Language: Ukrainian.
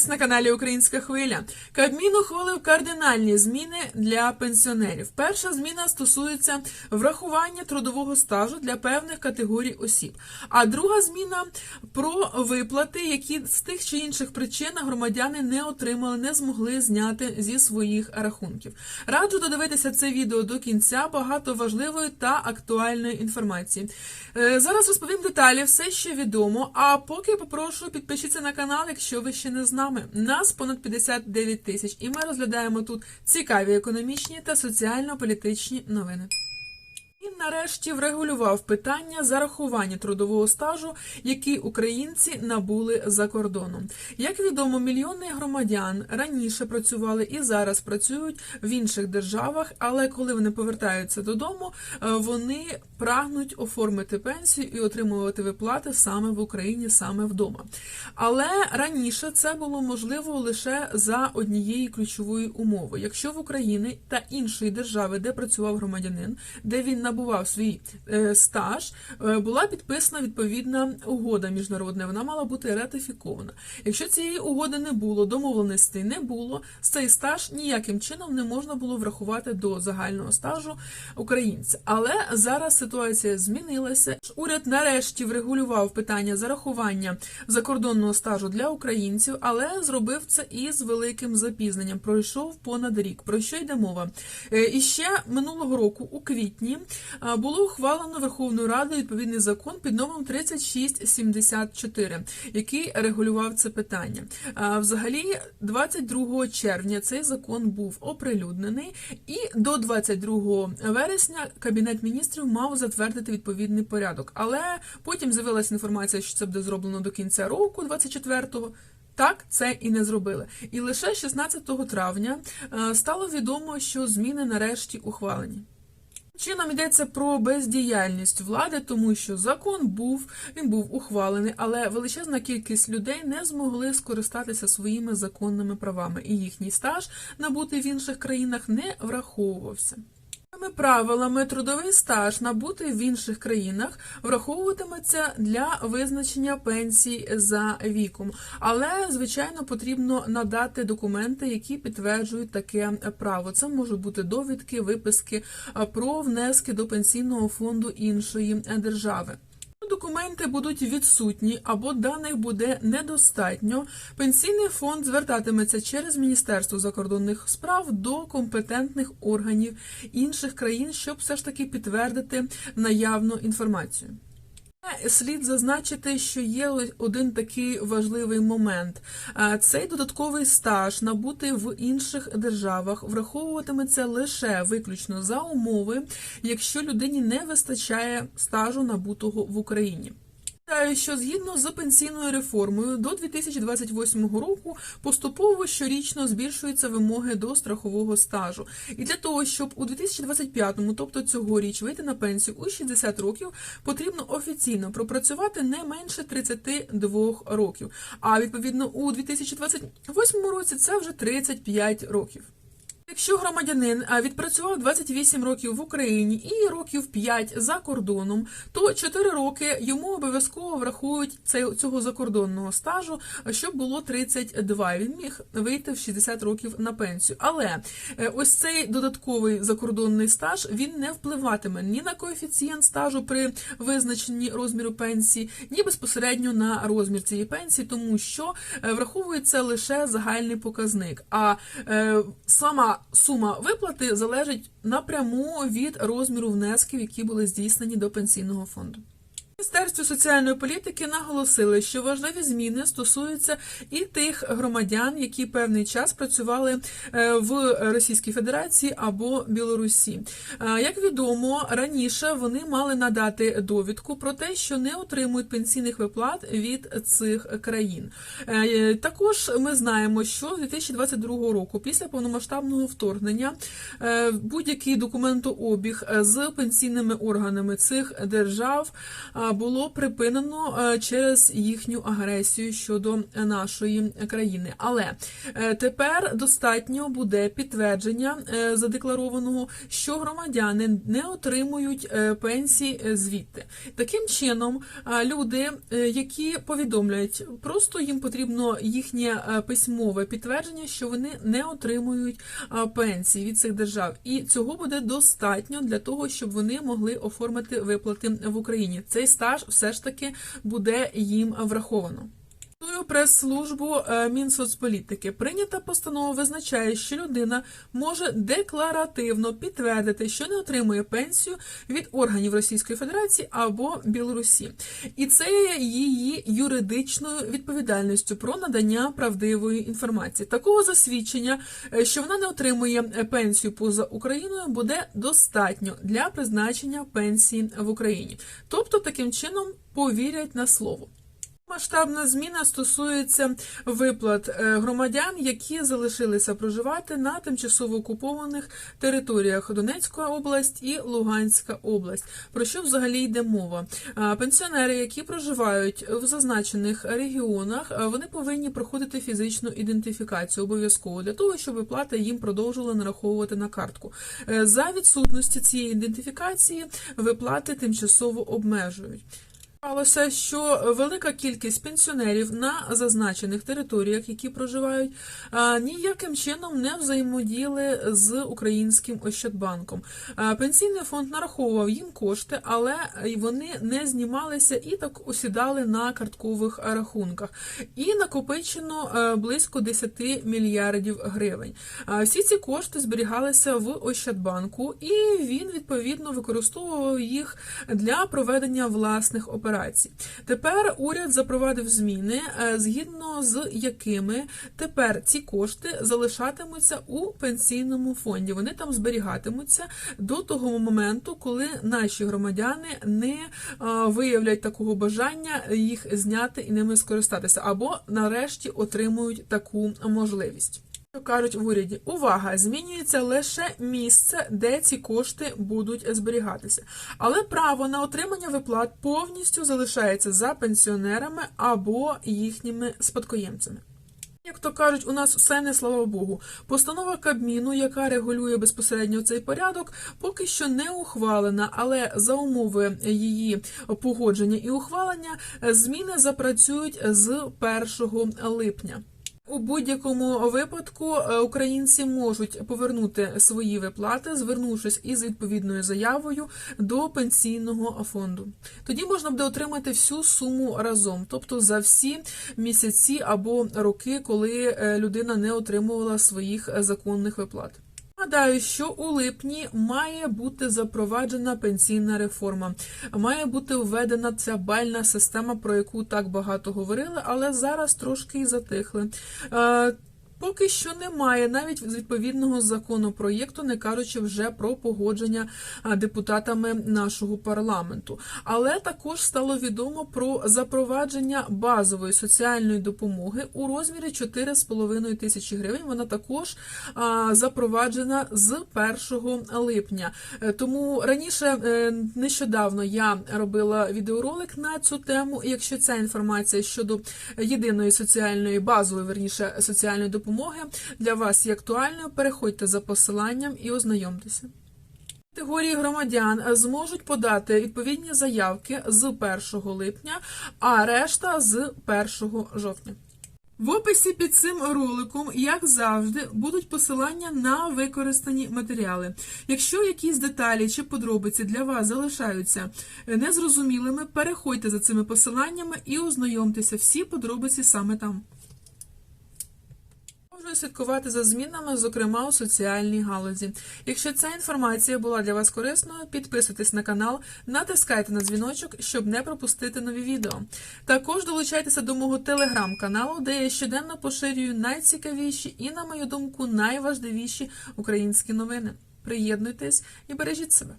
вас на каналі Українська Хвиля. Кабмін ухвалив кардинальні зміни для пенсіонерів. Перша зміна стосується врахування трудового стажу для певних категорій осіб. А друга зміна про виплати, які з тих чи інших причин громадяни не отримали, не змогли зняти зі своїх рахунків. Раджу додивитися це відео до кінця. Багато важливої та актуальної інформації. Е, Зараз розповім деталі, все, що відомо. А поки попрошу підпишіться на канал, якщо ви ще не з нами. Нас понад 59 тисяч, і ми розглядаємо тут цікаві економічні та соціально-політичні новини. Нарешті врегулював питання зарахування трудового стажу, який українці набули за кордоном. Як відомо, мільйони громадян раніше працювали і зараз працюють в інших державах, але коли вони повертаються додому, е, вони прагнуть оформити пенсію і отримувати виплати саме в Україні, саме вдома. Але раніше це було можливо лише за однієї ключової умови. Якщо в Україні та іншої держави, де працював громадянин, де він набував свій е, стаж, е, була підписана відповідна угода міжнародна. Вона мала бути ратифікована. Якщо цієї угоди не було, домовленостей не було, цей стаж ніяким чином не можна було врахувати до загального стажу українця. Але зараз ситуація змінилася. Уряд нарешті врегулював питання зарахування закордонного стажу для українців, але зробив це із великим запізненням. Пройшов понад рік. Про що йде мова? Е, І ще минулого року, у квітні, було ухвалено Верховною Радою відповідний закон під номером 3674, який регулював це питання. Взагалі, 22 червня цей закон був оприлюднений, і до 22 вересня Кабінет міністрів мав затвердити відповідний порядок. Але потім з'явилася інформація, що це буде зроблено до кінця року, 24-го. Так, це і не зробили. І лише 16 травня стало відомо, що зміни нарешті ухвалені. Чином йдеться про бездіяльність влади, тому що закон був, він був ухвалений, але величезна кількість людей не змогли скористатися своїми законними правами, і їхній стаж набутий в інших країнах не враховувався. Такими правилами трудовий стаж набутий в інших країнах враховуватиметься для визначення пенсій за віком, але звичайно потрібно надати документи, які підтверджують таке право. Це можуть бути довідки, виписки про внески до пенсійного фонду іншої е, держави. Документи будуть відсутні або даних буде недостатньо. Пенсійний фонд звертатиметься через Міністерство закордонних справ до компетентних органів інших країн, щоб все ж таки підтвердити наявну інформацію. Слід зазначити, що є один такий важливий момент. Цей додатковий стаж набути в інших державах враховуватиметься лише виключно за умови, якщо людині не вистачає стажу набутого в Україні. Що згідно з пенсійною реформою до 2028 року поступово щорічно збільшуються вимоги до страхового стажу. І для того, щоб у 2025-му, тобто цьогоріч, вийти на пенсію у 60 років, потрібно офіційно пропрацювати не менше 32 років. А відповідно у 2028 році це вже 35 років. Якщо громадянин відпрацював 28 років в Україні і років 5 за кордоном, то 4 роки йому обов'язково врахують цього закордонного стажу, щоб було 32. Він міг вийти в 60 років на пенсію. Але е, ось цей додатковий закордонний стаж він не впливатиме ні на коефіцієнт стажу при визначенні розміру пенсії, ні безпосередньо на розмір цієї пенсії, тому що е, враховується лише загальний показник. А е, сама сума виплати залежить напряму від розміру внесків, які були здійснені до пенсійного фонду. В Міністерстві соціальної політики наголосили, що важливі зміни стосуються і тих громадян, які певний час працювали е, в Російській Федерації або Білорусі. Е, Як відомо, раніше вони мали надати довідку про те, що не отримують пенсійних виплат від цих країн. Е, Також ми знаємо, що з 2022 року, після повномасштабного вторгнення, будь-який документообіг з пенсійними органами цих держав. Було припинено е, через їхню агресію щодо нашої країни. Але е, тепер достатньо буде підтвердження е, задекларованого, що громадяни не отримують пенсії звідти. Таким чином, люди, які повідомляють, просто їм потрібно їхнє письмове підтвердження, що вони не отримують пенсії від цих держав, і цього буде достатньо для того, щоб вони могли оформити виплати в Україні. Цей стаж все ж таки буде їм враховано. Цитую прес-службу е, Мінсоцполітики. Прийнята постанова визначає, що людина може декларативно підтвердити, що не отримує пенсію від органів Російської Федерації або Білорусі, і це є її юридичною відповідальністю про надання правдивої інформації. Такого засвідчення, е, що вона не отримує пенсію поза Україною, буде достатньо для призначення пенсії в Україні. Тобто, таким чином повірять на слово. Масштабна зміна стосується виплат е, громадян, які залишилися проживати на тимчасово окупованих територіях Донецька область і Луганська область. Про що взагалі йде мова? Пенсіонери, які проживають в зазначених регіонах, вони повинні проходити фізичну ідентифікацію обов'язково для того, щоб виплата їм продовжувала нараховувати на картку. Е, За відсутності цієї ідентифікації виплати тимчасово обмежують. Сталося, що велика кількість пенсіонерів на зазначених територіях, які проживають, ніяким чином не взаємодіяли з українським Ощадбанком. Пенсійний фонд нараховував їм кошти, але вони не знімалися і так осідали на карткових рахунках. І накопичено е, близько 10 мільярдів гривень. Всі ці кошти зберігалися в Ощадбанку, і він відповідно використовував їх для проведення власних операцій. Тепер уряд запровадив зміни, е, згідно з якими тепер ці кошти залишатимуться у пенсійному фонді. Вони там зберігатимуться до того моменту, коли наші громадяни не е, виявлять такого бажання їх зняти і ними скористатися, або нарешті отримують таку можливість. Кажуть в уряді, увага, змінюється лише місце, де ці кошти будуть зберігатися. Але право на отримання виплат повністю залишається за пенсіонерами або їхніми спадкоємцями. Як то кажуть, у нас все не слава Богу. Постанова Кабміну, яка регулює безпосередньо цей порядок, поки що не ухвалена, але за умови її погодження і ухвалення зміни запрацюють з 1 липня. У будь-якому випадку е, українці можуть повернути свої виплати, звернувшись із відповідною заявою до пенсійного фонду. Тоді можна буде отримати всю суму разом, тобто за всі місяці або роки, коли е, людина не отримувала своїх законних виплат. Нагадаю, що у липні має бути запроваджена пенсійна реформа, має бути введена ця бальна система, про яку так багато говорили, але зараз трошки і затихли. Поки що немає навіть з відповідного законопроєкту, не кажучи вже про погодження депутатами нашого парламенту. Але також стало відомо про запровадження базової соціальної допомоги у розмірі 4,5 тисячі гривень. Вона також запроваджена з 1 липня. Е, Тому раніше е, нещодавно я робила відеоролик на цю тему. І якщо ця інформація щодо єдиної соціальної базової верніше соціальної допомоги для вас є актуальною, переходьте за посиланням і ознайомтеся. Категорії громадян зможуть подати відповідні заявки з 1 липня, а решта з 1 жовтня. В описі під цим роликом, як завжди, будуть посилання на використані матеріали. Якщо якісь деталі чи подробиці для вас залишаються незрозумілими, переходьте за цими посиланнями і ознайомтеся всі подробиці саме там. Продовжую слідкувати за змінами, зокрема у соціальній галузі. Якщо ця інформація була для вас корисною, підписуйтесь на канал, натискайте на дзвіночок, щоб не пропустити нові відео. Також долучайтеся до мого телеграм-каналу, де я щоденно поширюю найцікавіші і, на мою думку, найважливіші українські новини. Приєднуйтесь і бережіть себе.